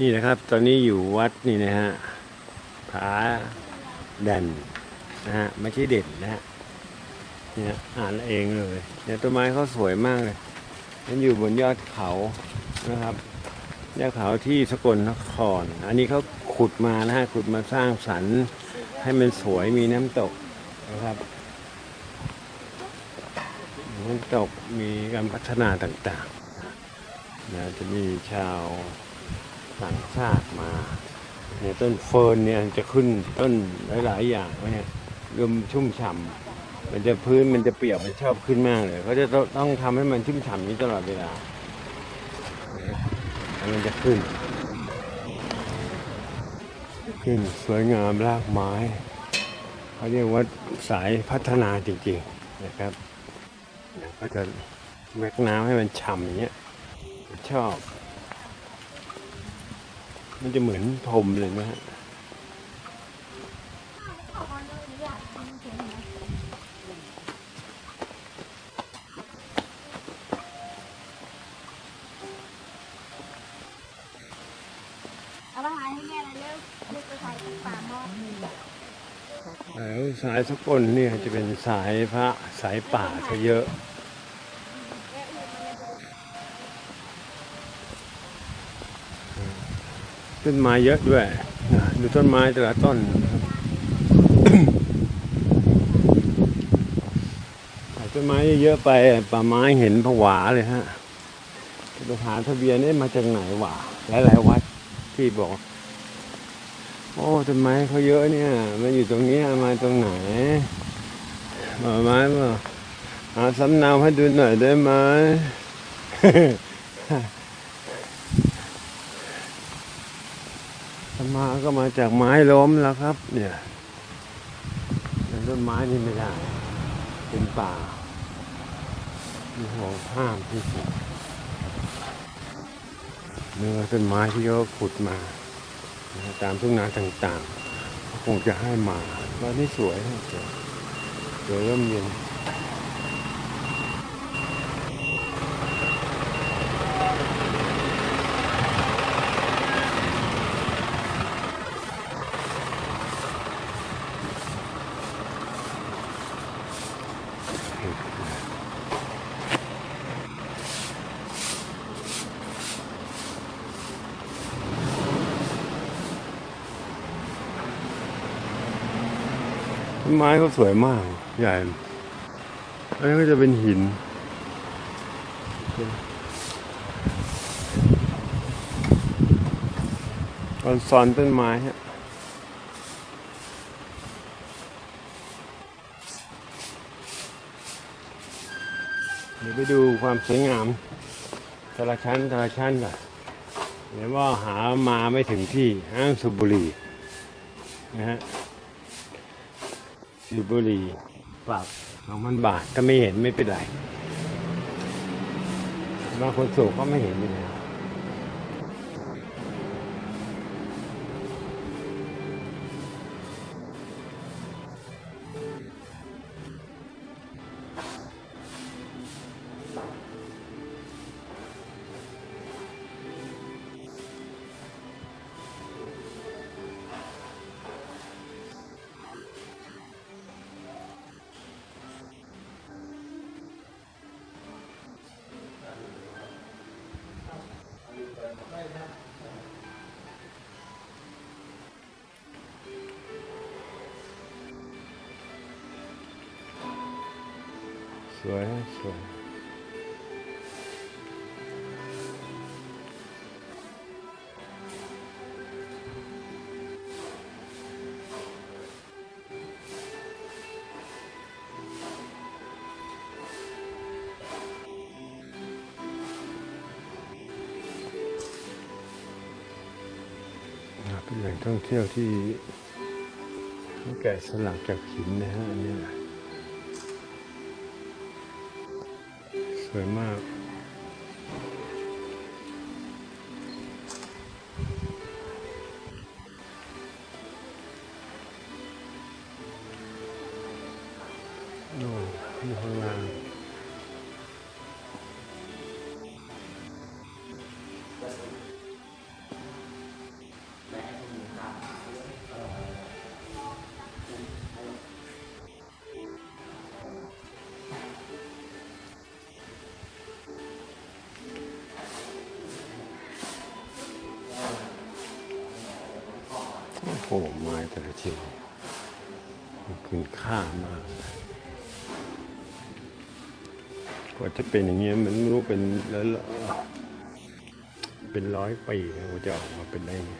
นี่นะครับตอนนี้อยู่วัดนี่นะฮะผาด่นนะฮะไม่ใช่เด่นนะฮะเนี่ยอ่านเองเลยเนี่ยต้นไม้เขาสวยมากเลยมันอยู่บนยอดเขานะครับยอดเขาที่สกลนคร อันนี้เขาขุดมานะฮะขุดมาสร้างสรรค์ให้มันสวยมีน้ำตกนะครับน้ำตกมีการพัฒนาต่างๆนะจะมีชาว ต่างชาติมาเนี่ยต้นเฟิร์นเนี่ยจะขึ้นต้นหลาย ๆ อย่างเนี่ยรวมชุ่มฉ่ำมันจะพื้นมันจะเปียกมันชอบขึ้นมากเลยเขาจะต้องทำให้มันชุ่มฉ่ำนี้ตลอดเวลาแล้วมันจะขึ้น ขึ้นสวยงามรากไม้เขาเรียกว่าสายพัฒนาจริง ๆ นะครับก็จะแวกน้ำให้มันฉ่ำอย่างเงี้ยชอบ มันจะเหมือนพรมเลยนะฮะเอามาหาให้แม่เลยเร็วลูกไปใส่ปากหม้อแล้วสายสกลเนี่ยจะเป็นสายพระสายป่าซะเยอะ ต้นไม้เยอะด้วย ดูต้นไม้แต่ละต้นต้นไม้เยอะไปป่าไม้เห็นผวาเลยฮะไปหาทะเบียนนี่มาจากไหนวะหลายๆวัดที่บอก โอ้ต้นไม้เขาเยอะเนี่ยมันอยู่ตรงนี้มาตรงไหนป่าไม้มาหาสำเนาให้ดูหน่อยได้ไหม ธรร มาก็มาจากไม้ล้มแล้วครับ เนี่ยแต่ต้นไม้นี่ไม่ได้ เป็นป่า มีห่วงห้ามที่สุดเนื้อต้นไม้ที่เขาขุดมาตามทุ่งนาต่างๆคงจะให้มาว่านี่สวยสวยสวยร่มเย็น ต้นไม้เขาสวยมาก ใหญ่ อันนี้ก็จะเป็นหิน ตอนซ้อนต้นไม้ฮะเดี๋ยวไปดูความสวยงามแต่ละชั้นแต่ละชั้นก่อนเดี๋ยวว่าหามาไม่ถึงที่ห้างสุบุรีนะฮะ สูบบุหรี่ปรับสองพันบาทถ้าไม่เห็นไม่เป็นไร บางคนสูบก็ไม่เห็นอยู่แล้ สวยสวยเป็นแหล่งท่องเที่ยวที่แกะสลักจากหินนะฮะอันนี้ วยมาก โอ้ไม้แต่ละชิ้นคุณค่ามากกว่าจะเป็นอย่างเงี้ยมันรู้เป็นแล้วเป็นร้อยปีนะกว่าจะออกมาเป็นได้ไง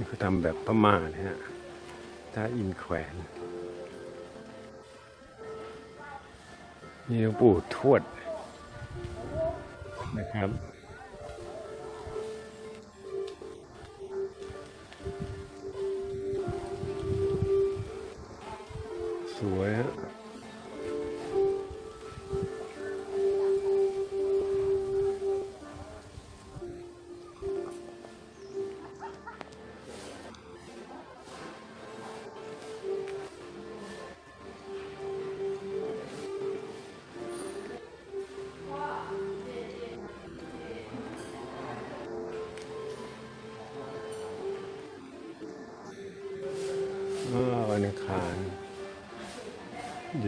นี่เขาทำแบบพม่านะฮะถ้าอินแขวน นี่หลวงปู่ทวดนะครับ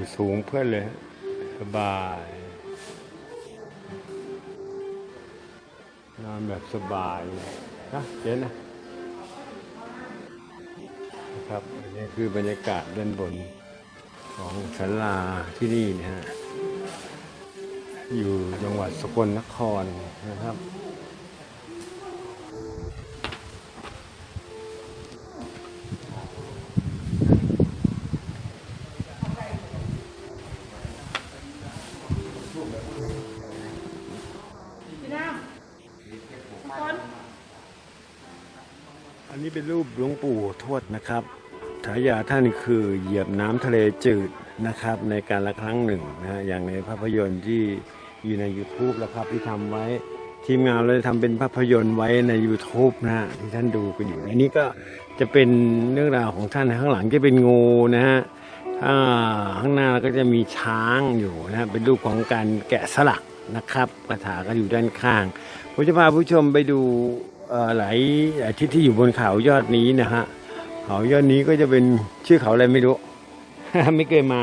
อยู่สูงเพื่อนเลย สบาย นอนแบบสบายนะเย็นนะนะครับอันนี้คือบรรยากาศด้านบนของศาลาที่นี่นะฮะอยู่จังหวัดสกลนครนะครับ พี่น้ำคน อันนี้เป็นรูปหลวงปู่ทวดนะครับฉา ยาท่านคือเหยียบน้ำทะเลจืดนะครับ ในการละครั้งหนึ่งนะฮะอย่างในภาพยนตร์ที่อยู่ใน YouTube แล้วครับที่ทำไว้ทีมงานเลยทำเป็นภาพยนตร์ไว้ใน YouTube นะฮะที่ท่านดูกันอยู่อันนี้ก็จะเป็นเรื่องราวของท่านข้างหลังจะเป็นงูนะฮะข้างหน้าก็จะมีช้างอยู่นะฮะเป็นรูปของการแกะสลักนะครับคาถาก็อยู่ด้านข้างผมจะพาผู้ชมไปดูเอ่อหลายอาทิตย์ที่อยู่บนเขายอดนี้นะฮะ เขายอดนี้ก็จะเป็นชื่อเขาอะไรไม่รู้ ไม่เคยมา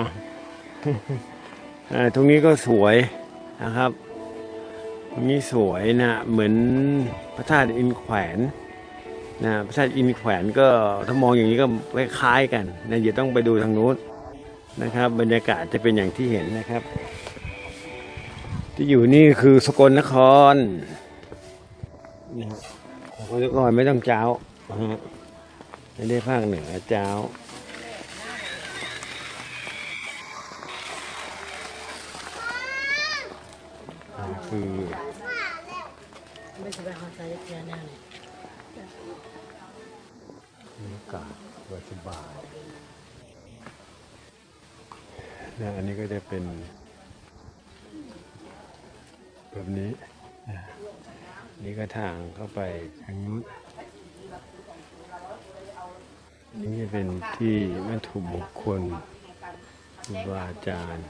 ตรงนี้ก็สวยนะครับตรงนี้สวยนะเหมือนพระธาตุอินแขวนนะพระธาตุอินแขวนก็ถ้ามองอย่างนี้ก็คล้ายกันนะเดี๋ยวต้องไปดูทางนู้นนะครับ บรรยากาศจะเป็นอย่างที่เห็นนะครับ ที่อยู่นี่คือสกลนครนะฮะสกลนครไม่ต้องเจ้านะ ไม่ได้ภาคเหนือเจ้า คือไม่สบายหาใจเพียแน่เลยบรรยากาศสบายๆนะอันนี้ก็จะเป็นแบบนี้ นี่ก็ทางเข้าไปทางนู้น นี่จะเป็นที่วัตถุมงคลครูบาอาจารย์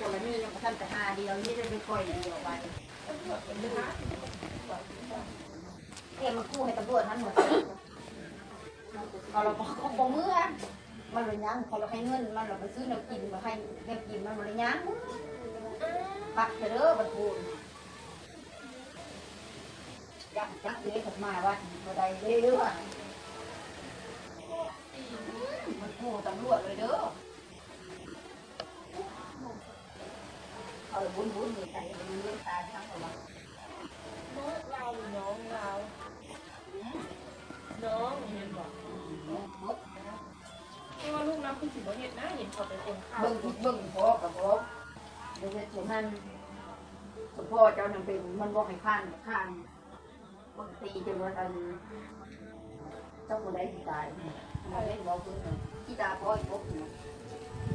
คละนี่ยังท่านแต่หาเดียวนี่จะไปคอยเดียวไปเอ็มกู้ให้ตำรวจนั้นหมด เขาเราเขาบอกเมื่อมันเลยยังเขาเราให้เงินมันเราไปซื้อน้ำกินมาให้น้ำกินมันเลยยังปักเถอะเด้อบรรทุนยักยักเลยขัดมาว่าบ่ได้เลยเด้อมันกู้ตำรวจเลยเด้อเอาบุญบุญมีใครมีเมตตาทั้งหมดเราน้องเราน้องเห็นบอก ว่าลูกน้ำคุณสิบ่เห็นนะเห็นเขาเป็นคนเข้าเบิ่งเบิ่งพ่อกับพ่อเดี๋ยวจะจุนั้นคุณพ่อเจ้านังเป็นมันบอกให้ข้านข้านบางตีจนว่าอันเจ้าคนใดที่ตายมาเล่นบอกคุณที่ตาพ่ออีกพวกหนึ่ง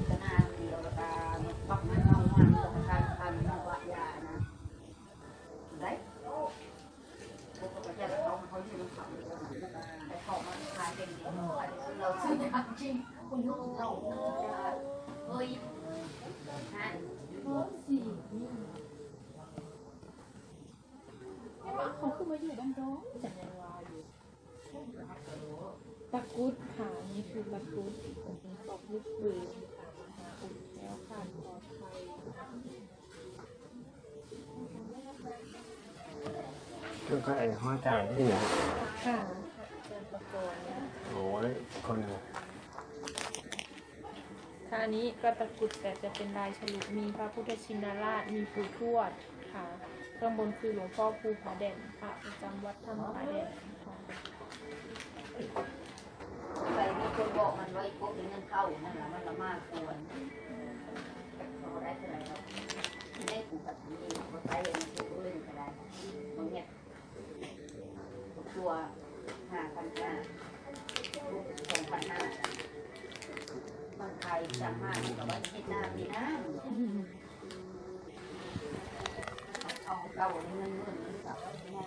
จะนานเดียวตาบักมันเอามาตกทานทานนวายานะได้พวกเขาจะเขาเขาอยู่ในเขาแต่เขามาขายเป็นเราซื้อยาจ ริงคุณยุ่งเราเฮ้ยฮะเขาคือมาอยู่บ้านร้องจากในวาอยู่ตะกรุดค่ะนี่คือตะกรุดตกลูกปืนค่ะมหาอุดแล้วค่ะปลอดภัยก็ใครห้อยจ่ายที่ไหนค่ะเดินประกอบนะโอ้ยคนหนึ่ง ค่ะอันนี้ก็ตะกรุดแต่จะเป็นลายฉลุมีพระพุทธชินราชมีปู่ทวดค่ะข้างบนคือหลวงพ่อภูผาแดนพระประจำวัดถ้ำผาแดนค่ะใครมีคนบอกมันไว้พวกนี้เงินเข้านั่นแหละมันละมากควรเราได้เท่าไหร่เราได้กูกับทีเองเราไปเลยมันถูกเรื่องก็ได้ตรงเนี้ยตัวห้าพันห้าสองพันห้า มันใครจำมามันก็ว่าคิดหน้าดีนะเอาเก่าเงินเงินเงินเก่าไว้ที่หน้า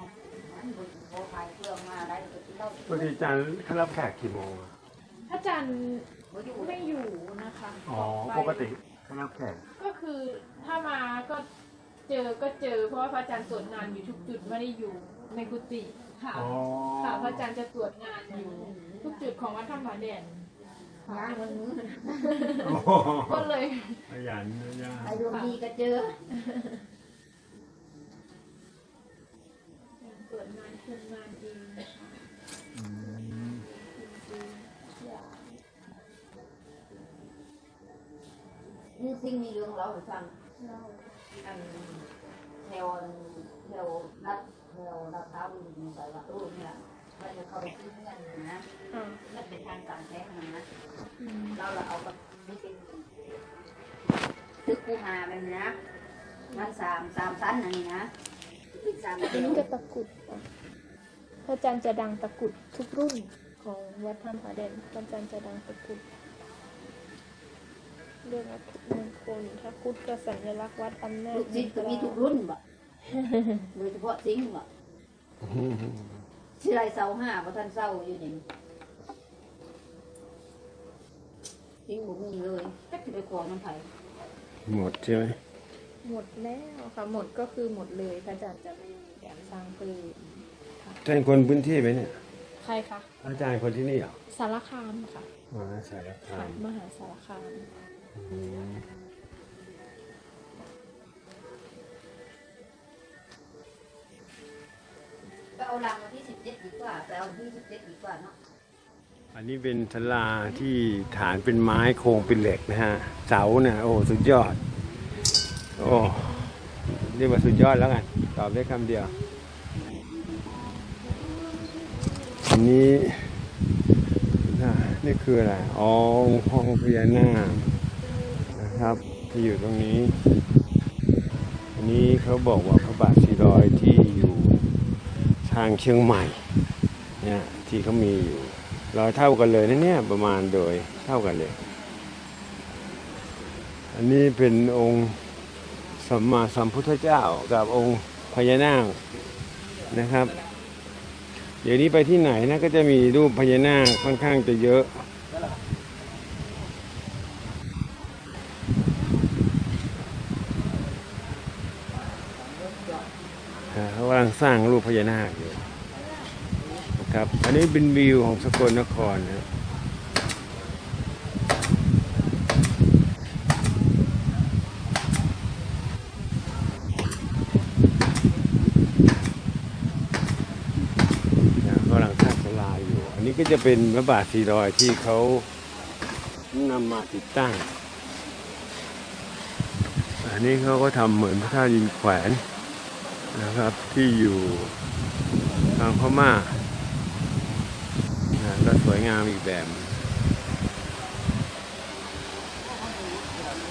มันบุญโบไทยเพื่อมาได้ก็ที่เราปกติอาจารย์เขารับแขกกี่โมงอะพระอาจารย์บ่อยู่ไม่อยู่นะคะอ๋อไปปกติเขารับแขกก็คือถ้ามาก็เจอก็เจอ เพราะว่าพระอาจารย์ตรวจงานอยู่ทุกจุดไม่ได้อยู่ในกุฏิค่ะ อ๋อค่ะพระอาจารย์จะตรวจงานอยู่ ทุกจุดของวัดถ้ำผาแดน ย่างมันมือโอ้โหก็เลยขยันนะย่าอ้ดวงดีก็เจอตรวจงานคุมงานเองนะคะอืมจริงนี่สิ่งมีเรื่องเราให้ฟังเราอันแถวแถวรัดแถวรัดเท้าอยู่ใส่ว่าตู้นี่แหละ เราจะเข้าไปซื้อเงินนะอ่านั่นเป็นทางการแท้ขนาดนั้นอืมเราเราเอาแบบนี่เป็นซื้อคูหาแบบนี้นะมันสามสามชั้นอันนี้นะสามอันนี้วจะตะกุดพระอาจารย์จะดังตะกุดทุกรุ่นของวัดถ้ำผาแดนพระอาจารย์จะดังตะกุดเรื่องวัตถุมงคลถ้าคุดก็สัญลักษณ์วัดอำนาจลูกศิษย์ก็มีทุกรุ่นบ่โดยเฉพาะสิงห์บ่ ชื่อไรเสาห้าเพราะท่านเศร้าอยู่นี่สิงห์บ่มีเลยจักจะไปขอมันไผหมดใช่ไหมหมดแล้วค่ะหมดก็คือหมดเลยพระอาจารย์จะไม่มีแบบสร้างเพิ่มค่ะอาจารย์คนพื้นที่ไหมเนี่ย ใครคะอาจารย์คนที่นี่เหรอสารคามค่ะมาสารคาค่ะมมหาสารคาม อืมก็เอาลังวันที่สิบ เจ็ดดีกว่าไปเอาวันที่สิบเจ็ดดีกว่าเนาะอันนี้เป็นศาลาที่ฐานเป็นไม้โครงเป็นเหล็กนะฮะเสาเนี่ยโอ้สุดยอด โอ้เรียกว่าสุดยอดแล้วกันตอบได้คำเดียวอันนี้น,นี่คืออะไรอ๋อห้องพญานาคนะครับที่อยู่ตรงนี้ อันนี้เขาบอกว่าพระบาทสีรอยที่อยู่ ทางเชียงใหม่เนี่ยที่เขามีอยู่รอยเท่ากันเลยนะเนี่ยประมาณโดยเท่ากันเลย อันนี้เป็นองค์สัมมาสัมพุทธเจ้ากับองค์พญานาคนะครับ เดี๋ยวนี้ไปที่ไหนนะก็จะมีรูปพญานาคค่อนข้างจะเยอะ อ่าเขากำลังสร้างรูปพญานาคอยู่นะครับ อันนี้เป็นวิวของสกลนครนะครับนะเขากำลังสร้างศาลาอยู่ อันนี้ก็จะเป็นพระบาทสีรอยที่เขานำมาติดตั้ง อันนี้เขาก็ทำเหมือนพระธาตุยินแขวน นะครับที่อยู่ทางพม่านะก็สวยงามอีกแบบ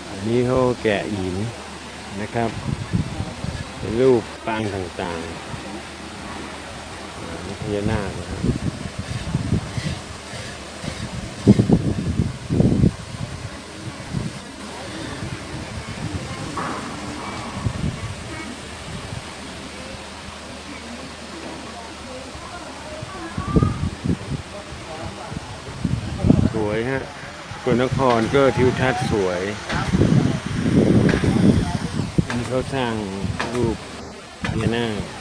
อันนี้เขาแกะหินนะครับเป็นรูปปางต่างๆนี่พญานาคนะครับ วยฮะกนนครก็ทิวทัศน์สวยอันนี้เขาสร้างรูปพญานาค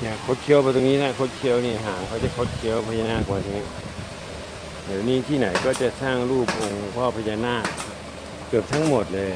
เนี่ยคดเคี้ยวไปตรงนี้นะคดเคี้ยวนี่หางเขาจะคดเคี้ยวพญานาคกว่านี้เดี๋ยวนี้ที่ไหนก็จะสร้างรูปองค์พ่อพญานาคเกือบทั้งหมดเลย